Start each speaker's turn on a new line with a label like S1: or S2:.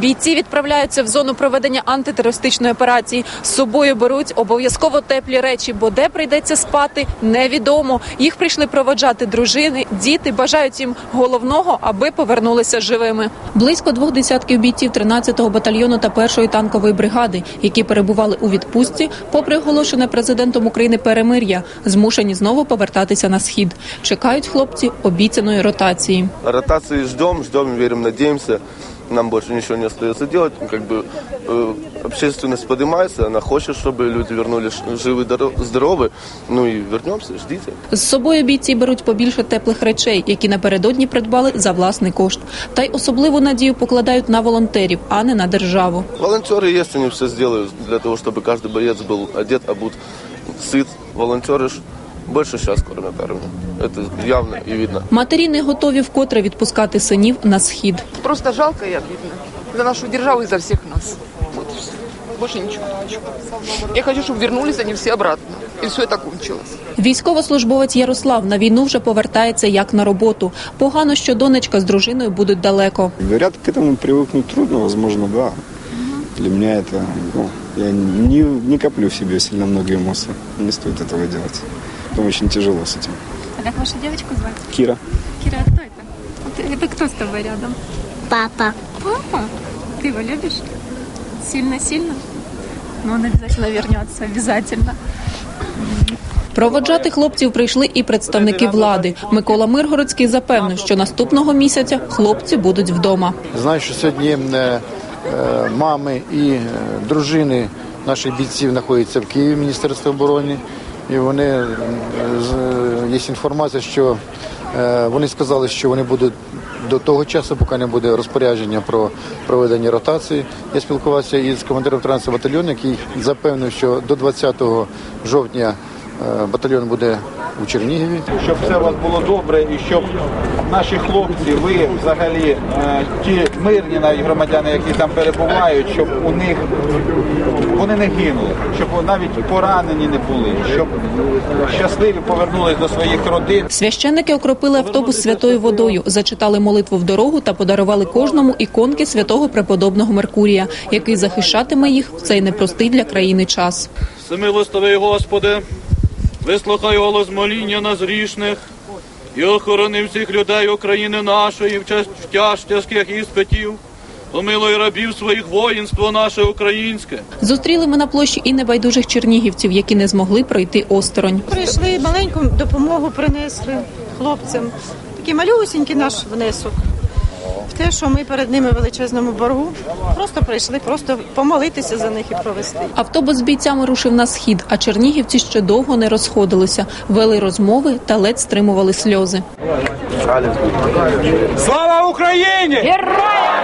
S1: Бійці відправляються в зону проведення антитерористичної операції. З собою беруть обов'язково теплі речі, бо де прийдеться спати, невідомо. Їх прийшли проводжати дружини, діти бажають їм головного, аби повернулися живими. Близько двох десятків бійців 13-го батальйону та першої танкової бригади, які перебували у відпустці, попри оголошене президентом України перемир'я, змушені знову повертатися на схід. Чекають хлопці обіцяної ротації.
S2: Ротации ждем, ждем, верим, надеемся Нам больше ничего не остается делать. Как бы э, общественность поднимается, она хочет, чтобы люди вернулись живы, здоро- здоровы. Ну и вернемся, ждите.
S1: З собою бійці беруть побільше теплих речей, які напередодні придбали за власний кошт. Та й особливу надію покладають на волонтерів, а не на державу.
S2: Волонтеры есть, они все сделают для того, чтобы каждый боец был одет, обут, сыт. Волонтеры ж больше сейчас кормят армию. Это явно и видно.
S1: Матері не готові вкотре відпускати синів на схід.
S3: Просто жалко и обидно. За нашу державу и за всех нас. Вот и все. Больше ничего не хочу. Я хочу, чтобы вернулись они все обратно. И все это кончилось.
S1: Військовослужбовець Ярослав на війну вже повертається як на роботу. Погано, що донечка з дружиною будуть далеко.
S4: Говорят, к этому привыкнуть трудно, возможно, да. Для меня это, ну, я не, не коплю в себе сильно много эмоций. Не стоит этого делать. Потом очень тяжело с этим.
S5: А как вашу девочку звать?
S4: Кира.
S5: Кира, а кто это? Вот Это кто с тобой рядом?
S6: Папа.
S5: Папа. Ты его любишь? Сильно-сильно? Ну, он обязательно вернется, обязательно.
S1: Проводжати хлопців прийшли і представники влади. Микола Миргородський запевнив, що наступного місяця хлопці будуть вдома.
S7: Знаю, що сьогодні е, е, мами і е, дружини наших бійців знаходяться в Києві, Міністерство оборони. І вони е, є інформація, що е, вони сказали, що вони будуть до того часу, поки не буде розпорядження про проведення ротації. Я спілкувався із командиром 13 батальйону, який запевнив, що до 20 жовтня е, батальйон буде у Чернігові.
S8: щоб все у вас було добре і щоб наші хлопці, ви взагалі е, ті мирні навіть громадяни, які там перебувають, щоб у них вони не гинули, щоб навіть поранені не були, щоб щасливі повернулись до своїх родин.
S1: Священники окропили автобус святою водою, зачитали молитву в дорогу та подарували кожному іконки святого преподобного Меркурія, який захищатиме їх в цей непростий для країни час.
S9: Всемилостивий Господи, вислухай голос моління нас грішних і охорони всіх людей України нашої в час тяж тяжких іспитів. Помилуй рабів своїх воїнство наше українське.
S1: Зустріли ми на площі і небайдужих чернігівців, які не змогли пройти осторонь.
S10: Прийшли маленьку допомогу принесли хлопцям. Такий малюсінький наш внесок. В те, що ми перед ними в величезному боргу. Просто прийшли, просто помолитися за них і провести.
S1: Автобус з бійцями рушив на схід, а чернігівці ще довго не розходилися, вели розмови та ледь стримували сльози.
S8: Слава Україні!
S5: Героям